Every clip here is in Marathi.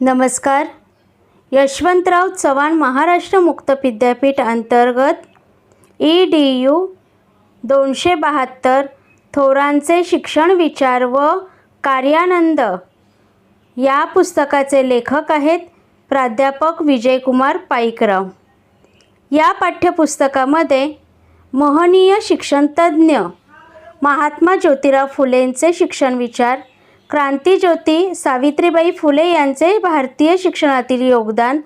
नमस्कार. यशवंतराव चव्हाण महाराष्ट्र मुक्त विद्यापीठ अंतर्गत ई डी यू दोनशे बहात्तर थोरांचे शिक्षण विचार व कार्यानंद या पुस्तकाचे लेखक आहेत प्राध्यापक विजयकुमार पाईकराव. या पाठ्यपुस्तकामध्ये महनीय शिक्षणतज्ज्ञ महात्मा ज्योतिराव फुलेंचे शिक्षण विचार क्रांतीज्योती सावित्रीबाई फुले यांचे भारतीय शिक्षणातील योगदान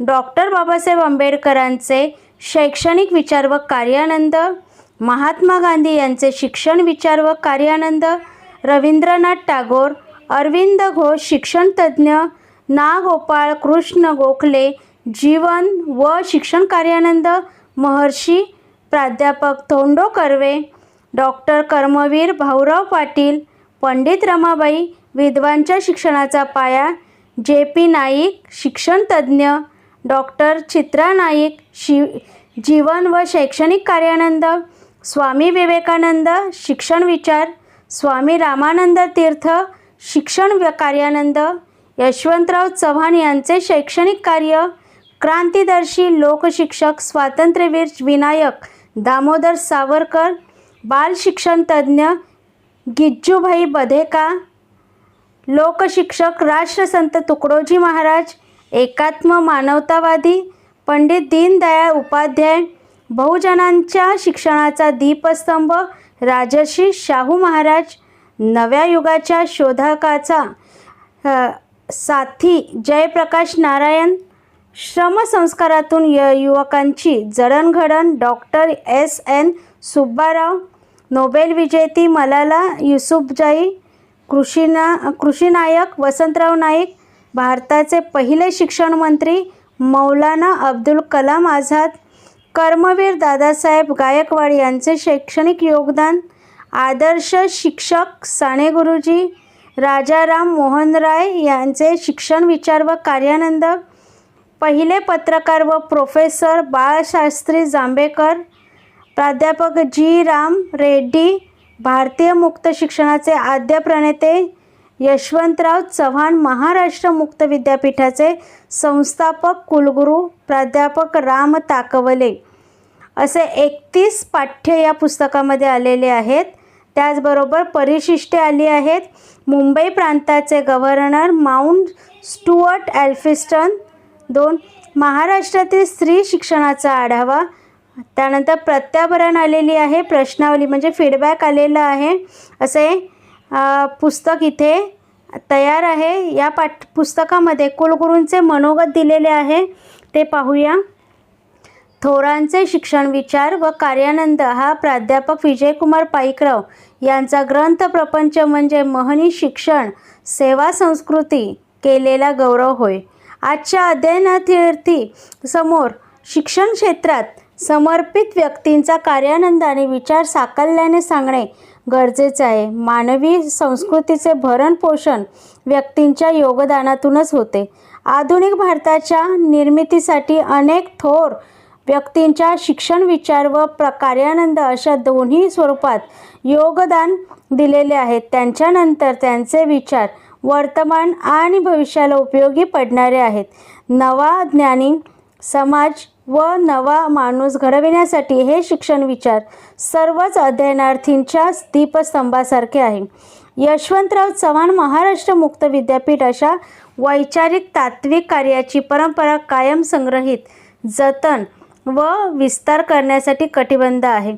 डॉक्टर बाबासाहेब आंबेडकरांचे शैक्षणिक विचार व कार्यानंद महात्मा गांधी यांचे शिक्षण विचार व कार्यानंद रवींद्रनाथ टागोर अरविंद घोष शिक्षणतज्ज्ञ ना गोपाळ कृष्ण गोखले जीवन व शिक्षण कार्यानंद महर्षी प्राध्यापक धोंडो कर्वे डॉक्टर कर्मवीर भाऊराव पाटील पंडित रमाबाई विद्वांच्या शिक्षणाचा पाया जे पी नाईक शिक्षणतज्ज्ञ डॉक्टर चित्रा नाईक शि जीवन व शैक्षणिक कार्यानंद स्वामी विवेकानंद शिक्षण विचार स्वामी रामानंद तीर्थ शिक्षण कार्यानंद यशवंतराव चव्हाण यांचे शैक्षणिक कार्य क्रांतिदर्शी लोकशिक्षक स्वातंत्र्यवीर विनायक दामोदर सावरकर बाल शिक्षणतज्ज्ञ गिज्जूभाई बधेका लोकशिक्षक राष्ट्रसंत तुकडोजी महाराज एकात्म मानवतावादी पंडित दीनदयाळ उपाध्याय बहुजनांच्या शिक्षणाचा दीपस्तंभ राजर्षी शाहू महाराज नव्या युगाच्या शोधकाचा साथी जयप्रकाश नारायण श्रमसंस्कारातून य युवकांची जडणघडण doctor S N Subbarao Nobel विजेती मलाला युसुफजाई कृषीना कृषीनायक वसंतराव नाईक भारताचे पहिले शिक्षण मंत्री मौलाना अब्दुल कलाम आझाद कर्मवीर दादासाहेब गायकवाड यांचे शैक्षणिक योगदान आदर्श शिक्षक साने गुरुजी राजाराम मोहन राय यांचे शिक्षण विचार व कार्यानंद पहिले पत्रकार व प्रोफेसर बाळशास्त्री जांभेकर प्राध्यापक जी राम रेड्डी भारतीय मुक्त शिक्षणाचे आद्य प्रणेते यशवंतराव चव्हाण महाराष्ट्र मुक्त विद्यापीठाचे संस्थापक कुलगुरू प्राध्यापक राम ताकवले. असे एकतीस पाठ्य या पुस्तकामध्ये आलेले आहेत. त्याचबरोबर परिशिष्टे आली आहेत. मुंबई प्रांताचे गव्हर्नर माउंट स्टुअर्ट ॲल्फिस्टन दोन महाराष्ट्रातील स्त्री शिक्षणाचा आढावा त्यानंतर प्रत्याभरण आलेली आहे प्रश्नावली म्हणजे फीडबॅक आलेला आहे. असे पुस्तक इथे तयार आहे. या पाठ पुस्तकामध्ये कुलगुरूंचे मनोगत दिलेले आहे. ते पाहूया. थोरांचे शिक्षण विचार व कार्यानंद हा प्राध्यापक विजयकुमार पाईकराव यांचा ग्रंथ प्रपंच म्हणजे महनी शिक्षण सेवा संस्कृती केलेला गौरव होय. आजच्या अध्ययनार्थी समोर शिक्षण क्षेत्रात समर्पित व्यक्तींचा कार्यानंद आणि विचार साकल्याने सांगणे गरजेचे आहे. मानवी संस्कृतीचे भरणपोषण व्यक्तींच्या योगदानातूनच होते. आधुनिक भारताच्या निर्मितीसाठी अनेक थोर व्यक्तींच्या शिक्षण विचार व प्र कार्यानंद अशा दोन्ही स्वरूपात योगदान दिलेले आहेत त्यांच्यानंतर त्यांचे विचार वर्तमान आणि भविष्याला उपयोगी पडणारे आहेत. नवा ज्ञानी समाज व नवा माणूस घडविण्यासाठी हे शिक्षण विचार सर्वच अध्ययनार्थींच्या दीपस्तंभासारखे आहे. यशवंतराव चव्हाण महाराष्ट्र मुक्त विद्यापीठ अशा वैचारिक तात्विक कार्याची परंपरा कायम संग्रहित जतन व विस्तार करण्यासाठी कटिबद्ध आहे.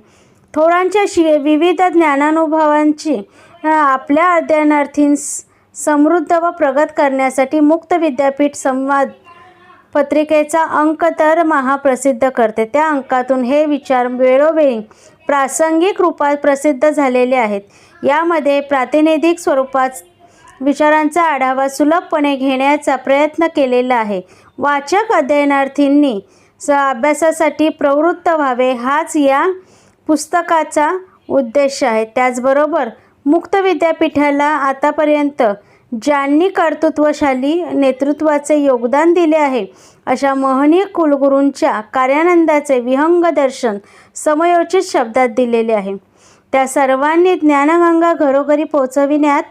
थोरांच्या शि विविध ज्ञानानुभवांची आपल्या अध्ययनार्थींस समृद्ध व प्रगत करण्यासाठी मुक्त विद्यापीठ संवाद पत्रिकेचा अंक तर महाप्रसिद्ध करते. त्या अंकातून हे विचार वेळोवेळी प्रासंगिक रूपात प्रसिद्ध झालेले आहेत. यामध्ये प्रातिनिधिक स्वरूपात विचारांचा आढावा सुलभपणे घेण्याचा प्रयत्न केलेला आहे. वाचक अध्ययनार्थींनी स अभ्यासासाठी प्रवृत्त व्हावे हाच या पुस्तकाचा उद्देश आहे. त्याचबरोबर मुक्त विद्यापीठाला आतापर्यंत ज्यांनी कर्तृत्वशाली नेतृत्वाचे योगदान दिले आहे अशा महनीय कुलगुरूंच्या कार्यानंदाचे विहंग दर्शन समयोचित शब्दात दिलेले आहे. त्या सर्वांनी ज्ञानगंगा घरोघरी पोचविण्यात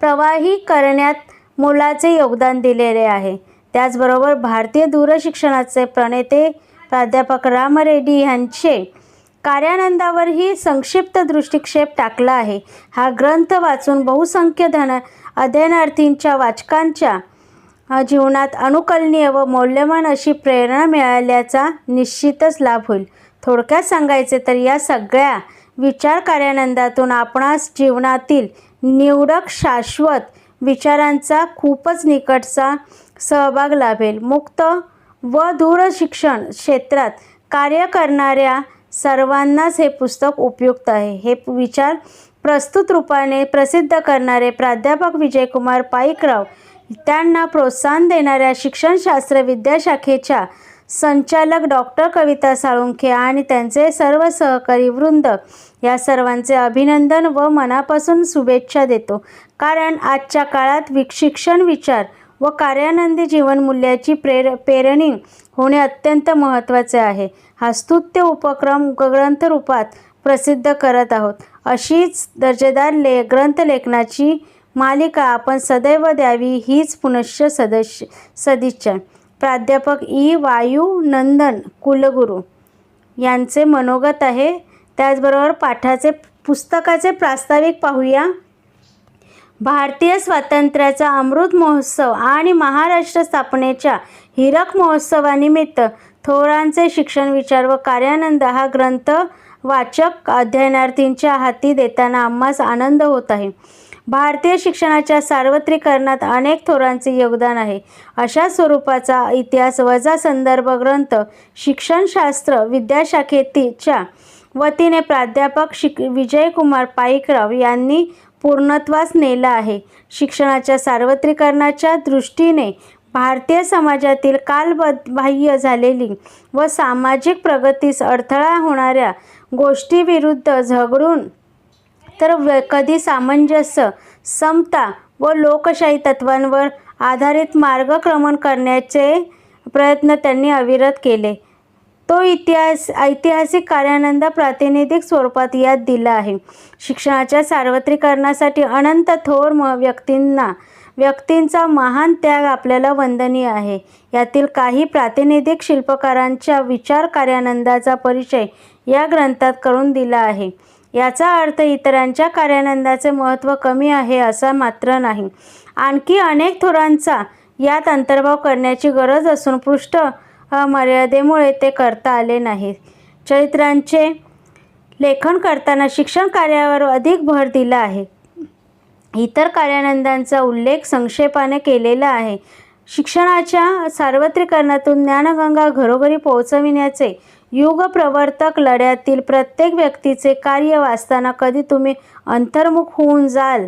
प्रवाही करण्यात मोलाचे योगदान दिलेले आहे. त्याचबरोबर भारतीय दूरशिक्षणाचे प्रणेते प्राध्यापक राम रेड्डी यांचे कार्यानंदावरही संक्षिप्त दृष्टिक्षेप टाकला आहे. हा ग्रंथ वाचून बहुसंख्य धन अध्ययनार्थींच्या वाचकांच्या जीवनात अनुकलनीय व मौल्यवान अशी प्रेरणा मिळाल्याचा निश्चितच लाभ होईल. थोडक्यात सांगायचे तर या सगळ्या विचार कार्यानंदातून आपणास जीवनातील निवडक शाश्वत विचारांचा खूपच निकटचा सहभाग लाभेल. मुक्त व दूरशिक्षण क्षेत्रात कार्य करणाऱ्या सर्वांनाच हे पुस्तक उपयुक्त आहे. हे विचार प्रस्तुत रूपाने प्रसिद्ध करणारे प्राध्यापक विजयकुमार पाईकराव त्यांना प्रोत्साहन देणाऱ्या शिक्षणशास्त्र विद्याशाखेच्या संचालक डॉक्टर कविता साळुंखे आणि त्यांचे सर्व सहकारी वृंद या सर्वांचे अभिनंदन व मनापासून शुभेच्छा देतो. कारण आजच्या काळात वि शिक्षण विचार व कार्यानंदी जीवनमूल्याची प्रेर पेरणी होणे अत्यंत महत्त्वाचे आहे. हा स्तुत्य उपक्रम ग्रंथरूपात प्रसिद्ध करत आहोत. अशीच दर्जेदार ले ग्रंथलेखनाची मालिका आपण सदैव द्यावी हीच पुनश्च सदस्य सदिच्छा. प्राध्यापक ई. वायुनंदन कुलगुरू यांचे मनोगत आहे. त्याचबरोबर पाठाचे पुस्तकाचे प्रास्ताविक पाहूया. भारतीय स्वातंत्र्याचा अमृत महोत्सव आणि महाराष्ट्र स्थापनेच्या हिरक महोत्सवानिमित्त थोरांचे शिक्षण विचार व कार्यानंद हा ग्रंथ वाचक अध्ययनार्थींच्या हाती देताना आम्हास आनंद होत आहे. भारतीय शिक्षणाच्या सार्वत्रिकरणात अनेक थोरांचे योगदान आहे. अशा स्वरूपाचा इतिहास वजा संदर्भ ग्रंथ शिक्षणशास्त्र विद्याशाखेतीच्या वतीने प्राध्यापक शिक विजयकुमार पाईकराव यांनी पूर्णत्वास नेला आहे. शिक्षणाच्या सार्वत्रिकरणाच्या दृष्टीने भारतीय समाजातील कालबाह्य झालेली व सामाजिक प्रगतीस अडथळा होणाऱ्या गोष्टीविरुद्ध झगडून तर कधी सामंजस्य समता व लोकशाही तत्वांवर आधारित मार्गक्रमण करण्याचे प्रयत्न त्यांनी अविरत केले. तो इतिहास ऐतिहासिक कार्यानंद प्रातिनिधिक स्वरूपात यात दिला आहे. शिक्षणाच्या सार्वत्रिकरणासाठी अनंत थोर म व्यक्तींना व्यक्तींचा महान त्याग आपल्याला वंदनीय आहे. यातील काही प्रातिनिधिक शिल्पकारांच्या विचार कार्यानंदाचा परिचय या ग्रंथात करून दिला आहे. याचा अर्थ इतरांच्या कार्यानंदाचे महत्त्व कमी आहे असा मात्र नाही. आणखी अनेक थोरांचा यात अंतर्भाव करण्याची गरज असून पृष्ठ अमर्यादेमुळे मर्यादेमुळे ते करता आले नाही चरित्रांचे लेखन करताना शिक्षण कार्यावर अधिक भर दिला आहे. इतर कार्यानंदांचा उल्लेख संक्षेपाने केलेला आहे. शिक्षणाच्या सार्वत्रिकरणातून ज्ञानगंगा घरोघरी पोहोचविण्याचे युगप्रवर्तक लढ्यातील प्रत्येक व्यक्तीचे कार्य वाचताना कधी तुम्ही अंतर्मुख होऊन जाल?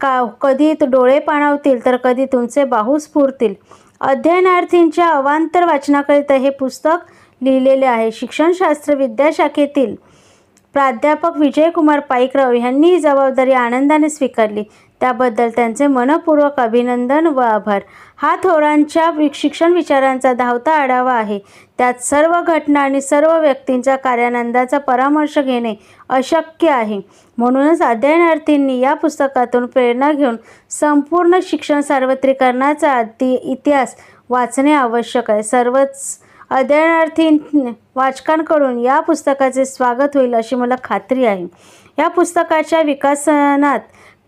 का कधी डोळे पाणावतील तर कधी तुमचे बाहू स्फुरतील? अध्ययनार्थींच्या अवांतर वाचनाकरिता हे पुस्तक लिहिलेले आहे. शिक्षणशास्त्र विद्याशाखेतील प्राध्यापक विजयकुमार पाईकराव यांनी ही जबाबदारी आनंदाने स्वीकारली. त्याबद्दल त्यांचे मनपूर्वक अभिनंदन व आभार. हा थोरांच्या वि- शिक्षण विचारांचा धावता आढावा आहे. त्यात सर्व घटना आणि सर्व व्यक्तींच्या कार्यानंदाचा परामर्श घेणे अशक्य आहे. म्हणूनच अध्ययनार्थींनी या पुस्तकातून प्रेरणा घेऊन संपूर्ण शिक्षण सार्वत्रिकरणाचा अति इतिहास वाचणे आवश्यक आहे. सर्वच अध्ययनार्थी वाचकांकडून या पुस्तकाचे स्वागत होईल अशी मला खात्री आहे. या पुस्तकाच्या विकासनात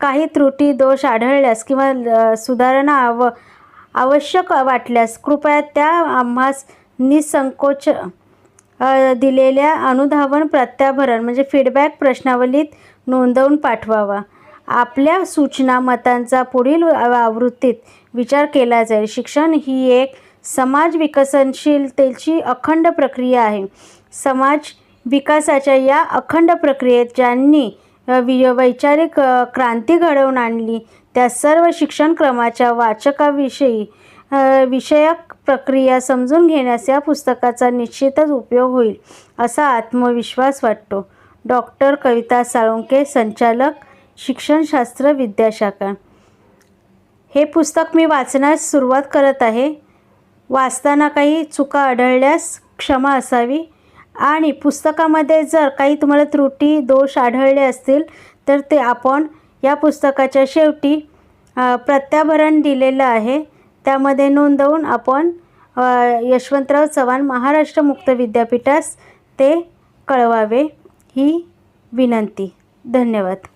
काही त्रुटी दोष आढळल्यास किंवा सुधारणा आव आवश्यक वाटल्यास कृपया त्या आम्हास निसंकोच दिलेल्या अनुधावन प्रत्याभरण म्हणजे फीडबॅक प्रश्नावलीत नोंदवून पाठवावा. आपल्या सूचना मतांचा पुढील आवृत्तीत विचार केला जाईल. शिक्षण ही एक समाज विकसनशीलतेची अखंड प्रक्रिया आहे. समाज विकासाच्या या अखंड प्रक्रियेत ज्यांनी वि वैचारिक क्रांती घडवून आणली. त्या सर्व शिक्षणक्रमाच्या वाचकाविषयी विषयक प्रक्रिया समजून घेण्यास या पुस्तकाचा निश्चितच उपयोग होईल असा आत्मविश्वास वाटतो. डॉक्टर कविता साळुंके संचालक शिक्षणशास्त्र विद्याशाखा. हे पुस्तक मी वाचण्यास सुरुवात करत आहे. वाचताना काही चुका आढळल्यास क्षमा असावी. आणि पुस्तकामध्ये जर काही तुम्हाला त्रुटी दोष आढळले असतील तर ते आपण या पुस्तकाच्या शेवटी प्रत्याभरण दिलेलं आहे. त्यामध्ये नोंदवून आपण यशवंतराव चव्हाण महाराष्ट्र मुक्त विद्यापीठास ते कळवावे ही विनंती. धन्यवाद.